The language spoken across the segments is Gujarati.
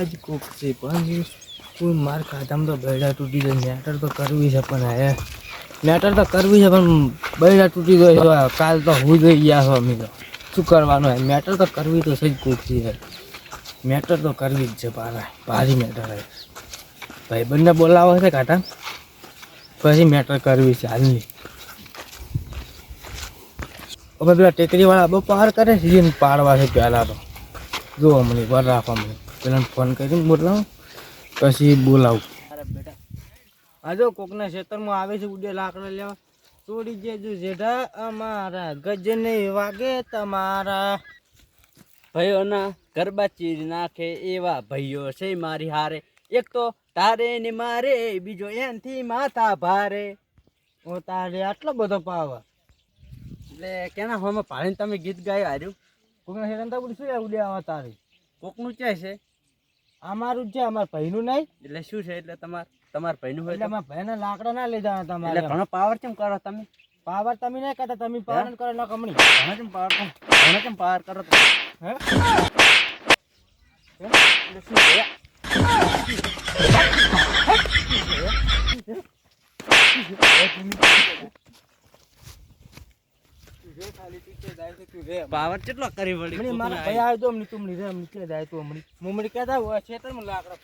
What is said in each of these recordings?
આજ કોક છે, પણ કોઈ માર ખાધામાં તો બૈડા તૂટી જાય. મેટર તો કરવી છે પણ હે. મેટર તો કરવી છે, પણ બૈડા તૂટી ગયો છે. કાલ તો હું જઈ ગયા છો અમે તો. શું કરવાનું હે? મેટર તો કરવી તો છે જ કોક છે. મેટર તો કરવી જ છે ભારા ભારી મેટર હે. ભાઈ બંને બોલાવો છે કાંટા પછી મેટર કરવી છે હાલની. અમે પેલા ટેકરીવાળા બહુ પાર કરે છે પાડવા છે પહેલાં તો. જો મને વાર રાખવા મને પેલા ફોન કરીને બોલાવું પછી બોલાવું. અરે બેટા આ જો કોકના ખેતરમાં આવે છે ઉડે લાકડા લેવા. તોડી જજો જેઠા, અમારા ગજ નહીં વાગે તમારા. ભાઈઓના ગરબા ચીર નાખે એવા ભાઈઓ છે મારી હારે. એક તો તારે ને મારે, બીજો એનથી માથા ભારે. ઓ તારે આટલો બધો પાવર. એટલે કેના હોમાં પાણીને તમે ગીત ગાય હાર્યું? કોકના ખેતરમાં તો શું ઉડે આવા તારે? કોકનું છે છે? અમારું જ છે અમારા ભાઈનું નહીં. એટલે શું છે એટલે તમાર તમાર ભાઈનું હોય એટલે? અમારા ભાઈના લાકડા ના લઈ જવાના તમારે એટલે ઘણો પાવર કેમ કરો તમે? પાવર તમે નહીં કરતા તમે પાવર કરો ના કમણી. ઘણો કેમ પાવર કરો? ઘણો કેમ પાવર કરો તમે? હે? એટલે શું છે? પાવર કેટલો કરી પડી હમણાં મારા ભાઈ આવ્યો તો હમણાં તું હમણાં નીકળે જાય તો હમણાં. હું કહેતા હોય, ખેતરમાં લાકડા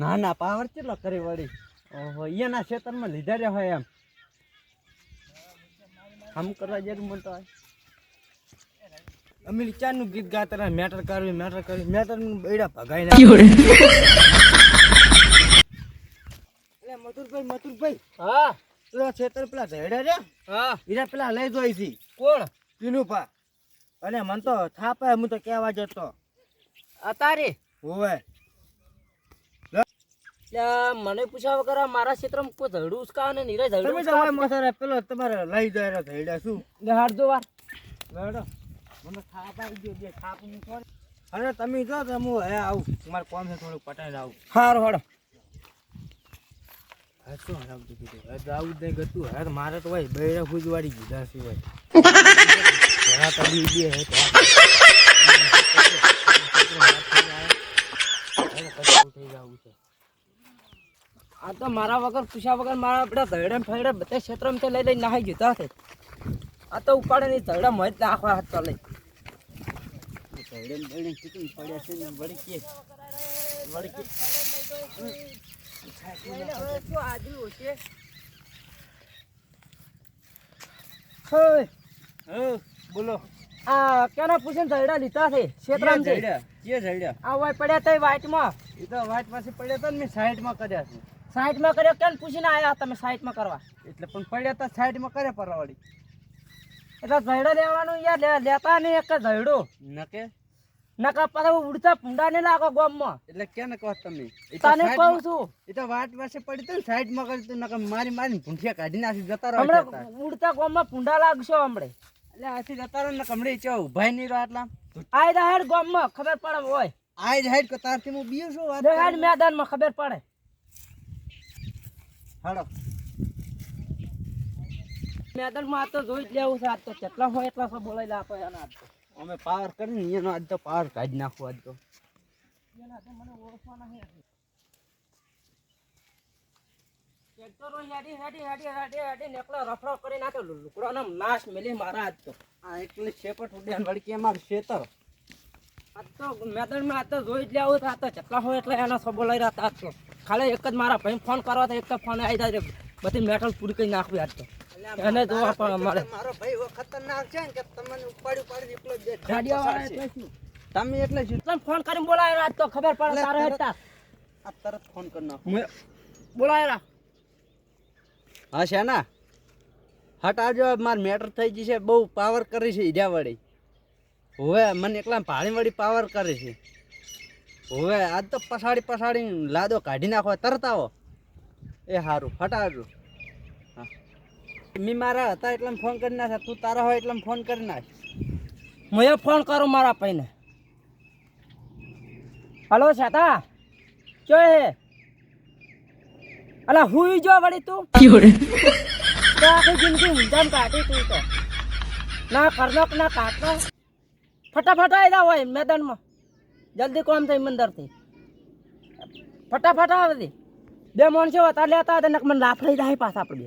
ના ના પાવર કેટલો કરી વળી? ઓહો અહીંયાના ખેતરમાં લીધા રહ્યા હોય એમ. આમ કરવા જેવું મને હોય. અમે ચારનું ગીત ગાતા રહ્યા, મેટર કરવી મેટર કરવી મેટર બૈડા ભગાઈ નાખ્યા. એટલે મથુરભાઈ મથુરભાઈ હા. પેલા છેતર પેલા ધડ્યા રે. હા. ઈરા પેલા લઈ જોઈ છી. કોણ? પીનુપા અને મન તો થાપા હું તો કહેવા જતો. અતારે હોવે. મને પૂછ્યા વગર મારા ક્ષેત્રમાં કોઈ ધડું ઉસકા ને? નીરજ તમે ઝઘડું તો મસારા પેલો તમારે લઈ જાય ધડ્યા શું? હાડજો વાર લડો મને થાપ આવી ગયો જે થાપ હું કોણ અરે તમે જો હું હે આવું. મારે કોમ છે થોડું પટાઈ આવું હારું હાડો કીધું? આવું જ નહીં ગતું હવે મારે તો ભાઈ બૈરા ફૂજવાડી દીધા સિવાય. આ તો મારા વગર, પૂછ્યા વગર મારા આપડે ધડે ફરડે બધા ક્ષેત્રમાં તો લઈ લઈ નાહી જતા છે આ તો ઉપાડે નહીં ધડે મજ નાખવા હાથ તો લઈ. પડ્યા છે ને વળી કે વળી કે પડ્યા તઈ વાટ પાસે પડ્યા તો મેં સાઈડમાં કર્યા છે સાઈડમાં કર્યો કેમ આયા તમે સાઈડમાં કરવા એટલે પણ પડ્યા તો સાઈડમાં કર્યા પરવાડી એટલે ઝઘડો લેવાનું યાર લેતા નહીં એક ઝઘડો નકે? નકા પાછા ઉડતા પૂંડા ને લાગો ગામમાં. એટલે કેને કહો તમે? તને કહું છું. એ તો વાટ પાસે પડી તો ને સાઈડમાં કરી તો નકર મારી મારી ભૂંઠિયા કાઢી નાખી જતા રહો. હમણાં ઉડતા ગામમાં પૂંડા લાગશો હમણે. એટલે આથી જતા રહો ને કમડે ચો ઉભાઈ નહીં રહો આટલા. આય દહાડ ગામમાં ખબર પડે હોય. આય જ હાઈટ કો તારથી હું બીયો છું વાત દહાડ મેદાનમાં ખબર પડે. હાડો મેદાનમાં તો જોઈ જ લેવું છે આજ તો કેટલા હોય એટલા બોલાઈ લાપો એના. અમે પાવર કરીને એનો આજ તો પાવર કાઢી નાખો આજ તો. ટ્રેક્ટરો હેડી હેડી હેડી હેડી હેડી નેકળો રફડો કરી નાખ્યો લુકડોનો નાશ મેલી મારા આજ તો આ એટલે શેપટ ઉડ્યા વળી કે અમારું ખેતર આજ તો મેદાનમાં આ તો જોઈ જ લેવું છે આ તો જેટલા હોય સબો લઈ રહ્યા આજ તો. ખાલી એક જ મારા ભાઈ ફોન કરવા તો એક તો ફોન આવી જાય બધી મેટલ પૂરી કરી નાખવી આજ તો. એને જોવા પણ અમારે મારો ભાઈ ખતરનાક છે ને કે તમને ઉપાડી ઉપાડી એકલો જ ગાડીવાળા? તમે એટલે શું તમે ફોન કરીને બોલાય આજ તો ખબર પડે તારે હતા આ તરત ફોન કરી નાખો. બોલાય હા છે ના હટ આવજો માર મેટર થઈ ગઈ છે. બહુ પાવર કરી છે ઈજા વળી હવે મને એકલા ભાળી વળી પાવર કરે છે. હવે આજ તો પછાડી પછાડી લાદો કાઢી નાખો તરત આવો. એ સારું હટાવજો મેં મારા હતા એટલે ફોન કરી નાખ તું તારા હોય એટલે ફોન કરી નાખ. હું ફોન કરું મારા ભાઈને. હલો છતા. ચો હે અલા હુઈ જો વળી તું? તો આખી જિંદગી ઊંધામ કાઢી તું તો. ના કરનક ના કાટનો ફટાફટ આવી જાવ હોય મેદાનમાં. જલ્દી કોમ થઈ મંદરથી ફટાફટ આવે બે માણસો હતા લેતા હતા નક મને લાફ લઈ જાય પાછા આપણે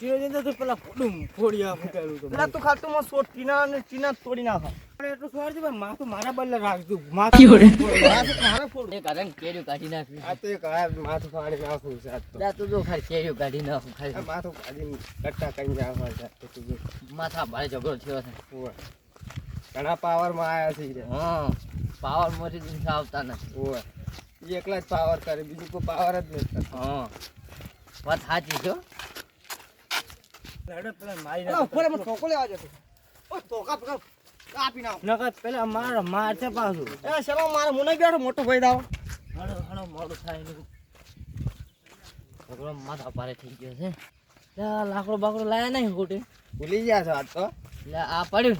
તો પેલા ફોડું ફોડિયા ફૂટાયું તો ખાતું મન છોડ ટીના ને ટીના તોડી નાખ. એટલું સોર છે માથું મારા બદલે રાખજો. માથું મારે ફોડ. એક હરણ કેર્યું કાઢી નાખ્યું આ તો એક આ માથું નાખું છે તો. જા તું જો ખાલી કેર્યું કાઢી નાખું આ ખાલી માથું ફાડીને કટ્ટા કરી નાખવા છે તું માથા ભારે ઝઘડો થયો છે. ઘણા પાવરમાં આવ્યા છે. હા પાવરમાંથી દિવસે આવતા નથી ઓવે. એકલા જ પાવર કરે બીજું કોઈ પાવર જ નહીં. હા. વાત સાચી છો મોટો ભાઈ દાવ. મોડું થાય માથા ભારે થઈ ગયો છે. લાકડો બાકડો લાયા નહીં ખોટી. ભૂલી ગયા છો આજ તો. લે આ પડ્યું.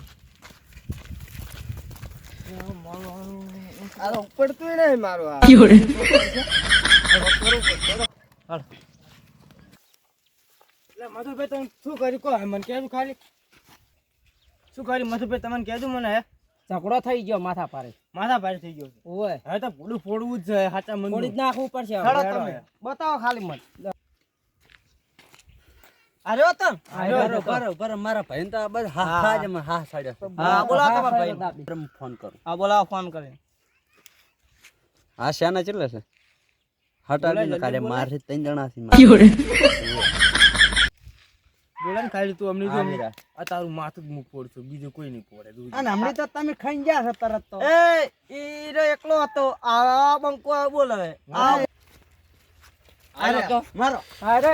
પડતું નહીં મારું આ. એટલે મધુભાઈ તમે શું કર્યું? કહો મને કહેજો ખાલી. શું કર્યું મધુભાઈ તમને કહેજો મને હે? ઝઘડો થઈ ગયો માથા ભારે માથા ભારે થઈ ગયો ઓય. હવે તો ભૂલું ફોડવું જ છે સાચા મન થોડી જ નાખવું પડશે હવે. હેડો હેડો, તમે બતાવો ખાલી મન. અરે તમ. બરો, બરો, બરો મારા ભાઈ તો બસ હા હા. હા જ હા સાડ્યો હા બોલાવો તમારા ભાઈ. ભાઈ ફોન કરું. હા બોલાવો ફોન કરીને. હા શાના ચેટલે છે? હટાડી કાલે મારે ત્રણ જણા છે બોલે ખાઈ ખાલી તું અમને જો આ તારું માથું જ મુક છું બીજું કોઈ નહીં પોડે તું અને હમણાં તો તમે ખાઈ ગયા છો તરત તો. એ ઈરો એકલો હતો. આ બંકો બોલાવે આ તો. મારો. હા, રે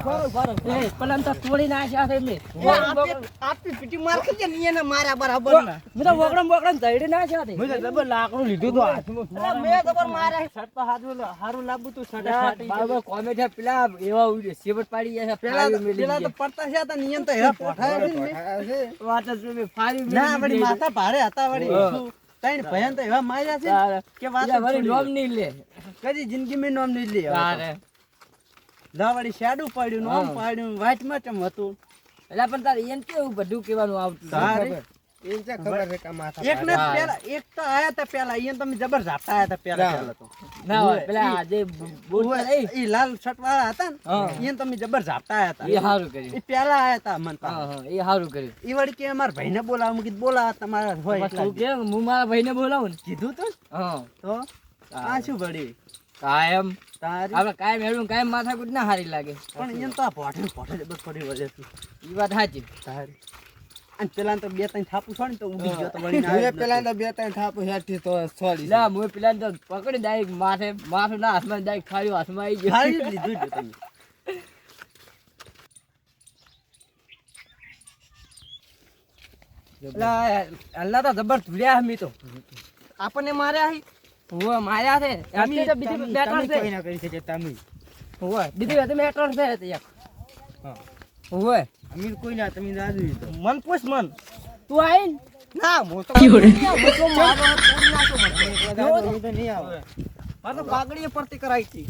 પેલાને તો તોડી નાખ્યા છે મેં. આપી પીટી માર ગયા ને એને માર્યા બરાબર ના મેં તો વગડમ વગડમ દઈડી નાખ્યા છે. મેં તો જબર લાકડું લીધું તો હાથમાં અરે મેં તો શર્ટ તો હાથમાં હારું લાંબુ તું શર્ટ ફાટી બાબા કોમેડી પેલા એવા ઉડે સેવટ પાડી ગયા છે પેલા પેલા તો પડતા છે હતા ને તો હેરા પોઠાયા છે ને આ છે. વાત જ મેં ફાડી ના વળી માથા ભારે હતા વળી. ભયન તો એવા માર્યા છે કે વાત વળી નોમ નહીં લે કદી જિંદગી મેં નોમ નહીં લે તારે. લા પાડ્યું શેડું પડ્યું નોમ. પાડ્યું વાટમાં ચમ હતું એટલે પણ તારે એને કેવું બધું કેવાનું આવતું તારે. એને ચા ખબર છે કે આ માથા એક ને હા. પેલા એક તો આયા હતા પેલા એને તમે જબર ઝાપટા આયા હતા પેલા ના. પેલા તો ના હોય ઓય. પેલા આ જે બૂટ ઓય, હતા એ, ઈ લાલ શર્ટ વાળા હતા હા. ને એને તમે જબર ઝાપટા આયા હતા એ સારું કર્યું ઈ પેલા આયા હતા મન હા હા એ સારું કર્યું ઈ કે અમારા ભાઈને બોલાવ તમારા હું મારા ભાઈને બોલાવું કીધું તો હા તો આ શું વળી કાયમ. તારી આપણે કાયમ હેડું કાયમ માથાકૂટ ના સારી લાગે. પણ એમ તો આ પોઠે ને પોઠે બસ ફરી વળે છે એ વાત સાચી. તારી. અને પેલા તો બે ત્રણ થાપું છોડી તો ઉડી ગયો તો વળી ના પેલા તો બે ત્રણ થાપુ હેઠી તો છોડી લા હું પેલા તો પકડી ડાયરેક્ટ માથે માથે ના હાથમાં ડાયરેક્ટ ખાલી હાથમાં આવી ગયો. ખાઈ લીધું જ તમે અલ્લા તો જબર ધુલ્યા હમી તો. આપણને માર્યા હી? હુવા માર્યા છે તો બીજી છે કોઈ ના કરી શકે તમે હુવા બીજી બધી મેટર છે તે એક હા. હુવા કોઈ ના તમે રાજવી તો મન પૂછ મન તું આઈ ના હું તો મારો નહીં આવે મારે તો પરથી કરાઈ હતી